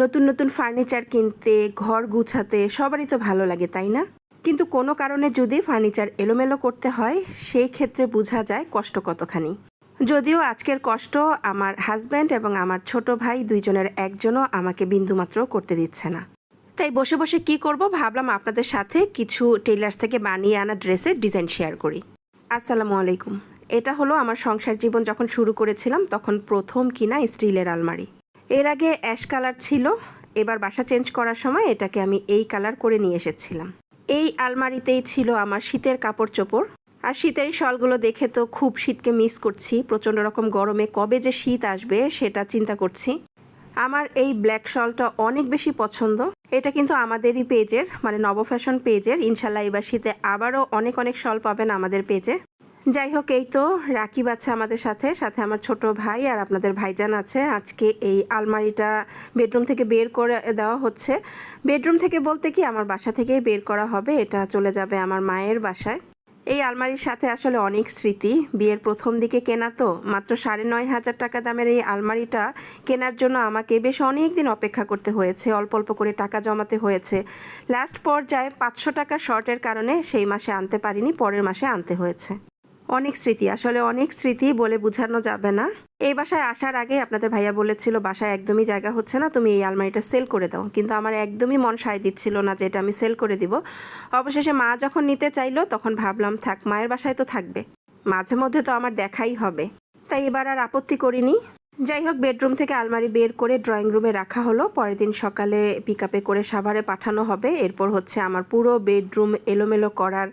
নতুন নতুন ফার্নিচার কিনতে, ঘর গুছাতে, সবারই তো ভালো লাগে, তাই না? কিন্তু কোনো কারণে যদি ফার্নিচার এলোমেলো করতে হয় সেই ক্ষেত্রে বোঝা যায় কষ্ট কতখানি। যদিও আজকের কষ্ট আমার হাজব্যান্ড এবং আমার ছোট ভাই দুইজনের একজনও আমাকে বিন্দুমাত্র করতে দিচ্ছে না। তাই বসে বসে কি করব ভাবলাম আপনাদের সাথে কিছু টেইলার্স থেকে বানিয়ে আনা ড্রেসের ডিজাইন শেয়ার করি। আসসালামু আলাইকুম। এটা হলো আমার সংসার জীবন যখন শুরু করেছিলাম, তখন প্রথম কিনা স্টিলের আলমারি। এর আগে অ্যাশ কালার ছিল, এবার বাসা চেঞ্জ করার সময় এটাকে আমি এই কালার করে নিয়ে এসেছিলাম। এই আলমারিতেই ছিল আমার শীতের কাপড় চোপড় আর শীতের শলগুলো দেখে তো খুব শীতকে মিস করছি, প্রচণ্ড রকম গরমে কবে যে শীত আসবে সেটা চিন্তা করছি। আমার এই ব্ল্যাক শলটা অনেক বেশি পছন্দ। এটা কিন্তু আমাদেরই পেজের মানে নব ফ্যাশন পেজের। ইনশাল্লাহ এবার শীতে আবারও অনেক অনেক শল পাবেন আমাদের পেজে। যাই হোক, এই তো রাকিব আছে আমাদের সাথে সাথে আমার ছোট ভাই আর আপনাদের ভাইজান আছে। আজকে এই আলমারিটা বেডরুম থেকে বের করে দেওয়া হচ্ছে। বেডরুম থেকে বলতে কি, আমার বাসা থেকেই বের করা হবে, এটা চলে যাবে আমার মায়ের বাসায়। এই আলমারির সাথে আসলে অনেক স্মৃতি। বিয়ের প্রথম দিকে কেনা তো, মাত্র সাড়ে নয় হাজার টাকা দামের এই আলমারিটা কেনার জন্য আমাকে বেশ অনেক দিন অপেক্ষা করতে হয়েছে, অল্প অল্প করে টাকা জমাতে হয়েছে। লাস্ট পর্যায়ে পাঁচশো টাকা শর্টের কারণে সেই মাসে আনতে পারিনি, পরের মাসে আনতে হয়েছে। অনেক স্মৃতি, আসলে অনেক স্মৃতি বলে বোঝানো যাবে না। এই বাসায় আসার আগে আপনাদের ভাইয়া বলেছিল, বাসায় একদমই জায়গা হচ্ছে না, তুমি এই আলমারিটা সেল করে দাও। কিন্তু আমার একদমই মন সায় দিচ্ছিল না যে এটা আমি সেল করে দিব। অবশেষে মা যখন নিতে চাইলো, তখন ভাবলাম, থাক, মায়ের বাসায় তো থাকবে। মাঝে মধ্যে তো আমার দেখাই হবে। তাই এবার আর আপত্তি করিনি। যাই হোক, বেডরুম থেকে আলমারি বের করে ড্রয়িং রুমে রাখা হলো। পরের দিন সকালে পিক করে সাভারে পাঠানো হবে। এরপর হচ্ছে আমার পুরো বেডরুম এলোমেলো করার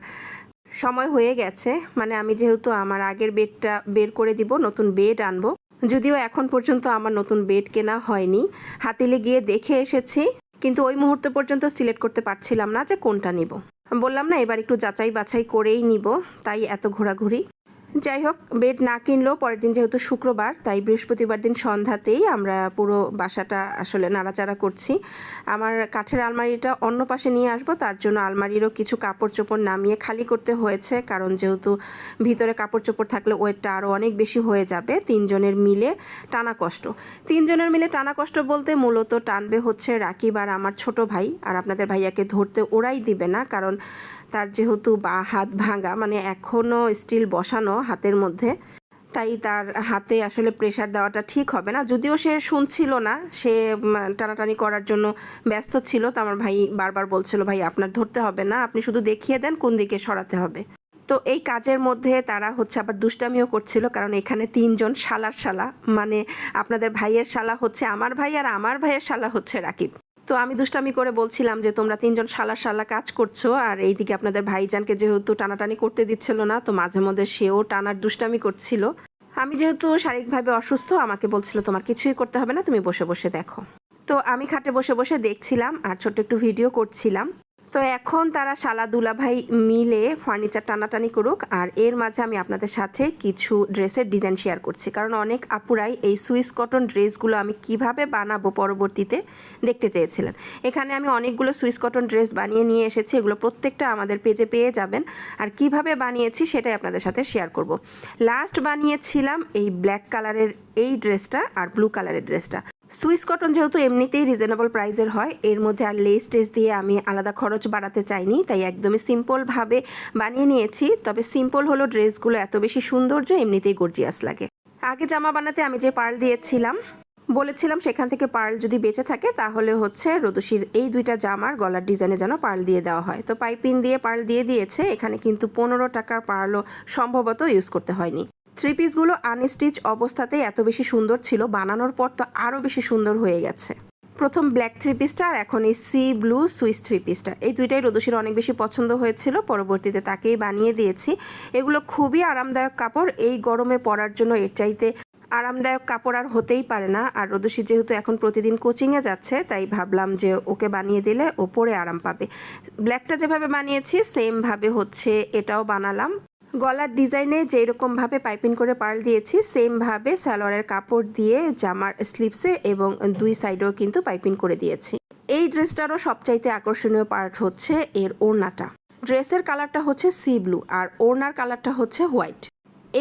সময় হয়ে গেছে। মানে আমি যেহেতু আমার আগের বেডটা বের করে দিব, নতুন বেড আনব। যদিও এখন পর্যন্ত আমার নতুন বেড কেনা হয়নি। হাতিলে গিয়ে দেখে এসেছি, কিন্তু ওই মুহূর্ত পর্যন্ত সিলেক্ট করতে পারছিলাম না যে কোনটা নিব। বললাম না, এবার একটু যাচাই বাছাই করেই নিব। তাই এত ঘোরাঘুরি। যাই হোক, বেড না কিনলেও পরের দিন যেহেতু শুক্রবার, তাই বৃহস্পতিবার দিন সন্ধ্যাতেই আমরা পুরো বাসাটা আসলে নাড়াচাড়া করছি। আমার কাঠের আলমারিটা অন্য পাশে নিয়ে আসব, তার জন্য আলমারিরও কিছু কাপড় চোপড় নামিয়ে খালি করতে হয়েছে, কারণ যেহেতু ভিতরে কাপড় চোপড় থাকলে ওয়েটটা আরও অনেক বেশি হয়ে যাবে, তিনজনের মিলে টানা কষ্ট। তিনজনের মিলে টানা কষ্ট বলতে মূলত টানবে হচ্ছে রাকিব আর আমার ছোট ভাই, আর আপনাদের ভাইয়াকে ধরতে ওরাই দিবে না, কারণ তার যেহেতু বা হাত ভাঙা মানে এখনও স্টিল বসানো হাতের মধ্যে, তাই তার হাতে আসলে প্রেশার দেওয়াটা ঠিক হবে না। যদিও সে শুনছিল না, সে টানাটানি করার জন্য ব্যস্ত ছিল, তো আমার ভাই বারবার বলছিল, ভাই, আপনার ধরতে হবে না, আপনি শুধু দেখিয়ে দেন কোন দিকে সরাতে হবে। তো এই কাজের মধ্যে তারা হচ্ছে আবার দুষ্টামিও করছিল, কারণ এখানে তিনজন শালার শালা মানে আপনাদের ভাইয়ের শালা হচ্ছে আমার ভাই আর আমার ভাইয়ের শালা হচ্ছে রাকিব। তো আমি দুষ্টামি করে বলছিলাম যে তোমরা তিনজন শালা শালা কাজ করছ, আর এইদিকে আপনাদের ভাইজানকে যেহেতু টানাটানি করতে দিচ্ছিল না, তো মাঝে মধ্যে সেও টানার দুষ্টামি করছিল। আমি যেহেতু শারীরিকভাবে অসুস্থ, আমাকে বলছিল, তোমার কিছুই করতে হবে না, তুমি বসে বসে দেখো। তো আমি খাটে বসে বসে দেখছিলাম, আর ছোট্ট একটু ভিডিও করছিলাম। তো এখন তারা শালা দুলাভাই মিলে ফার্নিচার টানাটানি করুক, আর এর মাঝে আমি আপনাদের সাথে কিছু ড্রেসের ডিজাইন শেয়ার করছি। কারণ অনেক আপুরাই এই সুইস কটন ড্রেসগুলো আমি কীভাবে বানাবো পরবর্তীতে দেখতে চেয়েছিলেন। এখানে আমি অনেকগুলো সুইস কটন ড্রেস বানিয়ে নিয়ে এসেছি, এগুলো প্রত্যেকটা আমাদের পেজে পেয়ে যাবেন। আর কীভাবে বানিয়েছি সেটাই আপনাদের সাথে শেয়ার করব। লাস্ট বানিয়েছিলাম এই ব্ল্যাক কালারের এই ড্রেসটা আর ব্লু কালারের ড্রেসটা। সুইস কটন যেহেতু এমনিতেই রিজনেবল প্রাইসের হয়, এর মধ্যে আর লেস টেস দিয়ে আমি আলাদা খরচ বাড়াতে চাইনি, তাই একদমই সিম্পলভাবে বানিয়ে নিয়েছি। তবে সিম্পল হলো ড্রেসগুলো এত বেশি সুন্দর যে এমনিতেই গর্জিয়াস লাগে। আগে জামা বানাতে আমি যে পার্ল দিয়েছিলাম, বলেছিলাম সেখান থেকে পার্ল যদি বেঁচে থাকে, তাহলে হচ্ছে রদুশির এই দুইটা জামার গলার ডিজাইনে যেন পার্ল দিয়ে দেওয়া হয়। তো পাইপিন দিয়ে পার্ল দিয়ে দিয়েছে, এখানে কিন্তু পনেরো টাকার পার্লও সম্ভবত ইউজ করতে হয়নি। থ্রি পিসগুলো আনস্টিচ অবস্থাতেই এত বেশি সুন্দর ছিল, বানানোর পর তো আরও বেশি সুন্দর হয়ে গেছে। প্রথম ব্ল্যাক থ্রি পিসটা আর এখন এই সি ব্লু সুইস থ্রি পিসটা এই দুইটাই রদুশির অনেক বেশি পছন্দ হয়েছিল, পরবর্তীতে তাকেই বানিয়ে দিয়েছি। এগুলো খুবই আরামদায়ক কাপড়, এই গরমে পরার জন্য এর চাইতে আরামদায়ক কাপড় আর হতেই পারে না। আর রদুশি যেহেতু এখন প্রতিদিন কোচিংয়ে যাচ্ছে, তাই ভাবলাম যে ওকে বানিয়ে দিলে ও পরে আরাম পাবে। ব্ল্যাকটা যেভাবে বানিয়েছি সেমভাবে হচ্ছে এটাও বানালাম। গলার ডিজাইনে যেই রকমভাবে পাইপিং করে পার্ল দিয়েছি, সেমভাবে সালোয়ারের কাপড় দিয়ে জামার স্লিপসে এবং দুই সাইডেও কিন্তু পাইপিং করে দিয়েছি। এই ড্রেসটারও সবচাইতে আকর্ষণীয় পার্ট হচ্ছে এর ওড়নাটা। ড্রেসের কালারটা হচ্ছে সি ব্লু আর ওড়নার কালারটা হচ্ছে হোয়াইট।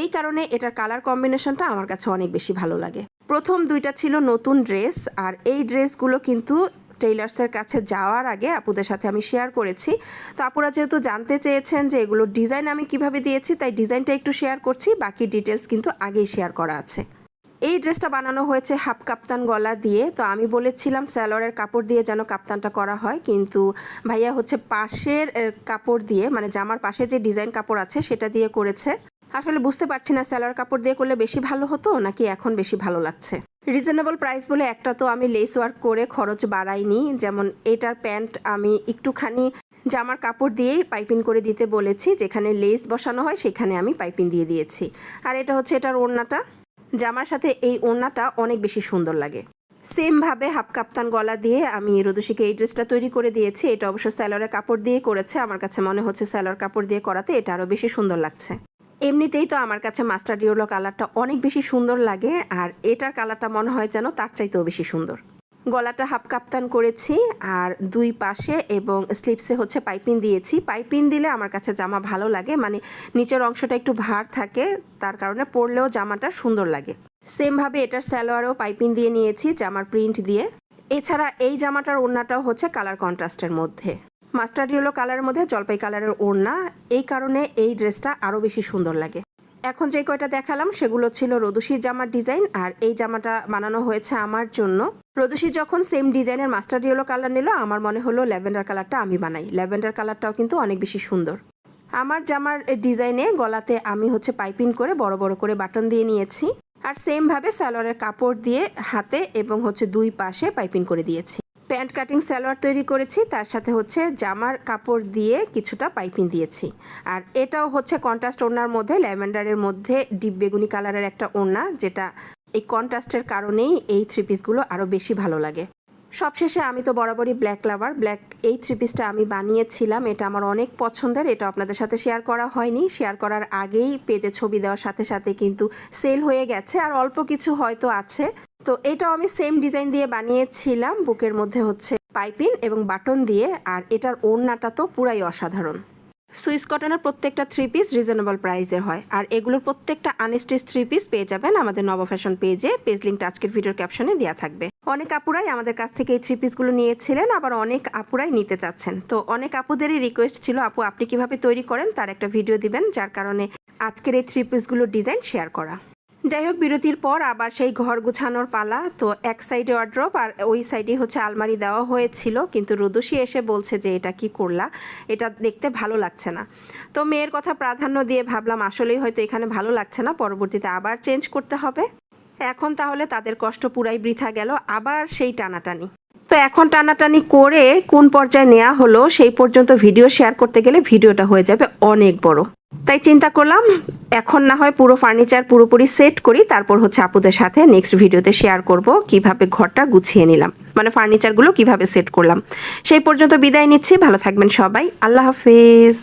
এই কারণে এটার কালার কম্বিনেশনটা আমার কাছে অনেক বেশি ভালো লাগে। প্রথম দুইটা ছিল নতুন ড্রেস আর এই ড্রেসগুলো কিন্তু টেইলার্সের কাছে যাওয়ার আগে আপুদের সাথে আমি শেয়ার করেছি। তো আপুরা যেহেতু জানতে চেয়েছেন যে এগুলোর ডিজাইন আমি কীভাবে দিয়েছি, তাই ডিজাইনটা একটু শেয়ার করছি, বাকি ডিটেলস কিন্তু আগেই শেয়ার করা আছে। এই ড্রেসটা বানানো হয়েছে হাফ কাপ্তান গলা দিয়ে, তো আমি বলেছিলাম স্যালোয়ারের কাপড় দিয়ে যেন কাপ্তানটা করা হয়, কিন্তু ভাইয়া হচ্ছে পাশের কাপড় দিয়ে মানে জামার পাশে যে ডিজাইন কাপড় আছে, সেটা দিয়ে করেছে। আসলে বুঝতে পারছি না স্যালোয়ার কাপড় দিয়ে করলে বেশি ভালো হতো নাকি এখন বেশি ভালো লাগছে? রিজনেবল প্রাইস বলে একটা তো আমি লেস ওয়ার্ক করে খরচ বাড়াইনি, যেমন এটার প্যান্ট আমি একটুখানি জামার কাপড় দিয়েই পাইপিং করে দিতে বলেছি, যেখানে লেস বসানো হয় সেখানে আমি পাইপিং দিয়ে দিয়েছি। আর এটা হচ্ছে এটার ওড়নাটা। জামার সাথে এই ওড়নাটা অনেক বেশি সুন্দর লাগে। সেমভাবে হাফ কাপ্তান গলা দিয়ে আমি রোদুশিকে এই ড্রেসটা তৈরি করে দিয়েছি, এটা অবশ্য স্যালোয়ারের কাপড় দিয়ে করেছে, আমার কাছে মনে হচ্ছে স্যালোয়ার কাপড় দিয়ে করাতে এটা আরও বেশি সুন্দর লাগছে। এমনিতেই তো আমার কাছে মাস্টার ডিওলো কালারটা অনেক বেশি সুন্দর লাগে, আর এটার কালারটা মনে হয় যেন তার চাইতেও বেশি সুন্দর। গলাটা হাফ কাপ্তান করেছি, আর দুই পাশে এবং স্লিপসে হচ্ছে পাইপিন দিয়েছি। পাইপিন দিলে আমার কাছে জামা ভালো লাগে মানে নিচের অংশটা একটু ভার থাকে, তার কারণে পরলেও জামাটা সুন্দর লাগে। সেমভাবে এটার স্যালোয়ারও পাইপিন দিয়ে নিয়েছি, জামার প্রিন্ট দিয়ে। এছাড়া এই জামাটার ওড়নাটাও হচ্ছে কালার কন্ট্রাস্টের মধ্যে। মাস্টার্ড ইয়েলো কালারের মধ্যে জলপাই কালারের ওড়না। এই কারণে এই ড্রেসটা আরও বেশি সুন্দর লাগে। এখন যে কয়টা দেখালাম, সেগুলো ছিল রদুশির জামার ডিজাইন আর এই জামাটা বানানো হয়েছে আমার জন্য। রদুশি যখন সেম ডিজাইনের মাস্টার্ড ইয়েলো কালার নিল, আমার মনে হলো ল্যাভেন্ডার কালারটা আমি বানাই। ল্যাভেন্ডার কালারটাও কিন্তু অনেক বেশি সুন্দর। আমার জামার ডিজাইনে গলাতে আমি হচ্ছে পাইপিং করে বড় বড় করে বাটন দিয়ে নিয়েছি। আর সেমভাবে সালোয়ারের কাপড় দিয়ে হাতে এবং হচ্ছে দুই পাশে পাইপিং করে দিয়েছি। প্যান্ট কাটিং সালোয়ার তৈরি করেছি, তার সাথে হচ্ছে জামার কাপড় দিয়ে কিছুটা পাইপিং দিয়েছি। আর এটাও হচ্ছে কন্ট্রাস্ট ওড়নার মধ্যে, ল্যাভেন্ডারের মধ্যে ডিপ বেগুনি কালারের একটা ওড়না, যেটা এই কন্ট্রাস্টের কারণেই এই থ্রি পিসগুলো আরও বেশি ভালো লাগে। সবশেষে আমি তো বরাবরই ব্ল্যাক লাভার। ব্ল্যাক এই থ্রি পিসটা আমি বানিয়েছিলাম, এটা আমার অনেক পছন্দের, এটা আপনাদের সাথে শেয়ার করা হয়নি। শেয়ার করার আগেই পেজে ছবি দেওয়ার সাথে সাথে কিন্তু সেল হয়ে গেছে, আর অল্প কিছু হয়তো আছে। তো এটাও আমি সেম ডিজাইন দিয়ে বানিয়েছিলাম। বুকের মধ্যে হচ্ছে পাইপিং এবং বাটন দিয়ে, আর এটার ওড়নাটা তো পুরাই অসাধারণ। সুইস কটনের প্রত্যেকটা থ্রি পিস রিজনেবল প্রাইসের হয়। আর এগুলোর প্রত্যেকটা আনস্টিচ থ্রি পিস পেয়ে যাবেন আমাদের নব ফ্যাশন পেজে পেজ লিঙ্কটা আজকের ভিডিওর ক্যাপশনে দেওয়া থাকবে। অনেক আপুরাই আমাদের কাছ থেকে এই থ্রি পিসগুলো নিয়েছিলেন, আবার অনেক আপুরাই নিতে চাচ্ছেন। তো অনেক আপুদেরই রিকোয়েস্ট ছিল, আপু, আপনি কীভাবে তৈরি করেন? তার একটা ভিডিও দিবেন, যার কারণে আজকের এই থ্রি পিসগুলোর ডিজাইন শেয়ার করা। যাই হোক বিরতির পর আবার সেই ঘর গুছানোর পালা। তো এক সাইডে ওয়ার্ড্রপ আর ওই সাইডে হচ্ছে আলমারি দেওয়া হয়েছিল। কিন্তু রুদুষি এসে বলছে যে, এটা কি করলা? এটা দেখতে ভালো লাগছে না। তো মেয়ের কথা প্রাধান্য দিয়ে ভাবলাম, আসলেই হয়তো এখানে ভালো লাগছে না। পরবর্তীতে আবার চেঞ্জ করতে হবে। এখন তাহলে তাদের কষ্ট পুরাই বৃথা গেল। আবার সেই টানাটানি। তো এখন টানাটানি করে কোন পর্যায়ে নেওয়া হলো, সেই পর্যন্ত ভিডিও শেয়ার করতে গেলে ভিডিওটা হয়ে যাবে অনেক বড়। তাই চিন্তা করলাম এখন না হয় পুরো ফার্নিচার পুরোপুরি সেট করি, তারপর হচ্ছে আপুদের সাথে নেক্সট ভিডিওতে শেয়ার করব কীভাবে ঘরটা গুছিয়ে নিলাম মানে ফার্নিচারগুলো কীভাবে সেট করলাম। সেই পর্যন্ত বিদায় নিচ্ছি, ভালো থাকবেন সবাই, আল্লাহ হাফেজ।